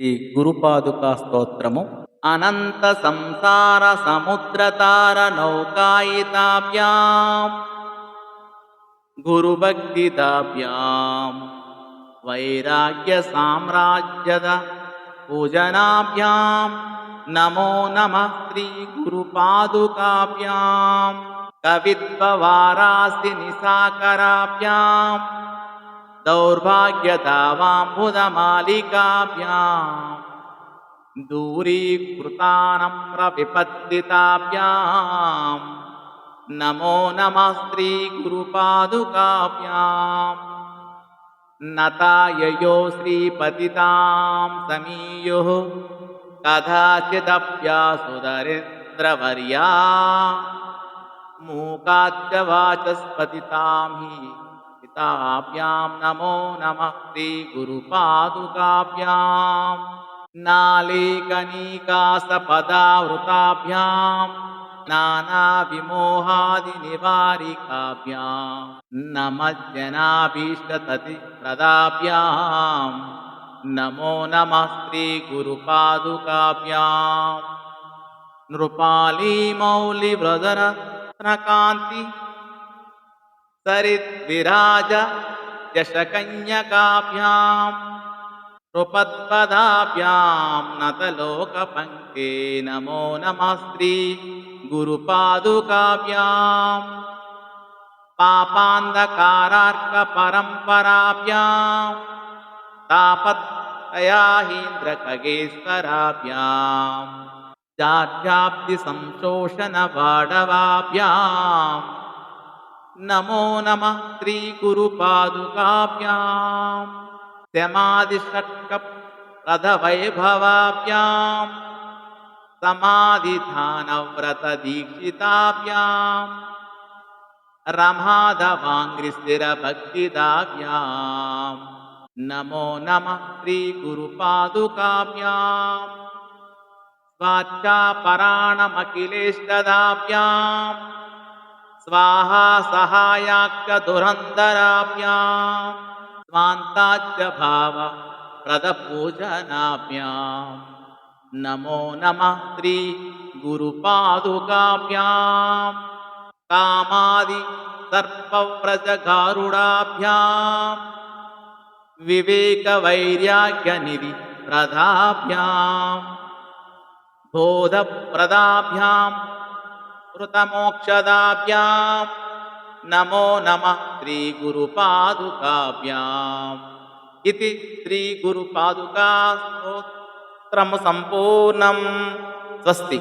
శ్రీ గురుపాదుకా స్తోత్రము. అనంత సంసార సముద్రతార నౌకాయితాభ్యాం. గురుభక్తిదాభ్యాం వైరాగ్య సామ్రాజ్యద పూజనాభ్యాం. నమో నమ శ్రీ గురుపాదుకాభ్యాం. కవిత్వవారాసి నిసాకరాభ్యాం. दौर्भाग्यदावाम्बुनमालिकाभ्यां दूरीकृतानप्रविपत्तिताभ्यां नमो नमः श्रीगुरुपादुकाभ्याम् नताययो श्रीपतितां समीयुः कदाचिदव्यासुदरिन्द्रवर्या मूकाच्च वाचस्पतितां हि पिताभ्यां नमो नमः श्रीगुरुपादुकाभ्याम् नालेकनीकासपदावृताभ्यां नानाविमोहादिनिवारिकाभ्यां नमज्जनाभीष्टततिप्रदाभ्यां नमो नमः श्रीगुरुपादुकाभ्यां नृपालीमौलिव्रजरत्नकान्ति सरिद्विराजयशकन्यकाभ्याम् नृपद्पदाभ्यां नत लोकपङ्क्ते नमो नमस्त्री गुरुपादुकाभ्याम् पापान्धकारार्कपरम्पराभ्यां तापत्तया हीन्द्रकगेश्वराभ्यां नमो नमः श्रीगुरुपादुकाभ्याम् शमादिषट्कप्रदवैभवाभ्यां समाधिधानव्रतदीक्षिताभ्यां नमो नमः श्रीगुरुपादुकाभ्यां स्वाच्छापराणमखिलेष्टदाभ्यां स्वाहा सहायाख्यधुरन्धराभ्याम् स्वान्ताच्च भाव प्रदपूजनाभ्यां नमो नमः श्री गुरुपादुकाभ्यां कामादि सर्पव्रजगारुडाभ्यां विवेकवैराग्यनिधि प्रदाभ्यां बोधप्रदाभ्यां కృతమోక్షదాభ్యాం నమో నమ శ్రీగురుపాదుకాభ్యాం ఇది శ్రీగురుపాదుకా స్తోత్రము సంపూర్ణం స్వస్తి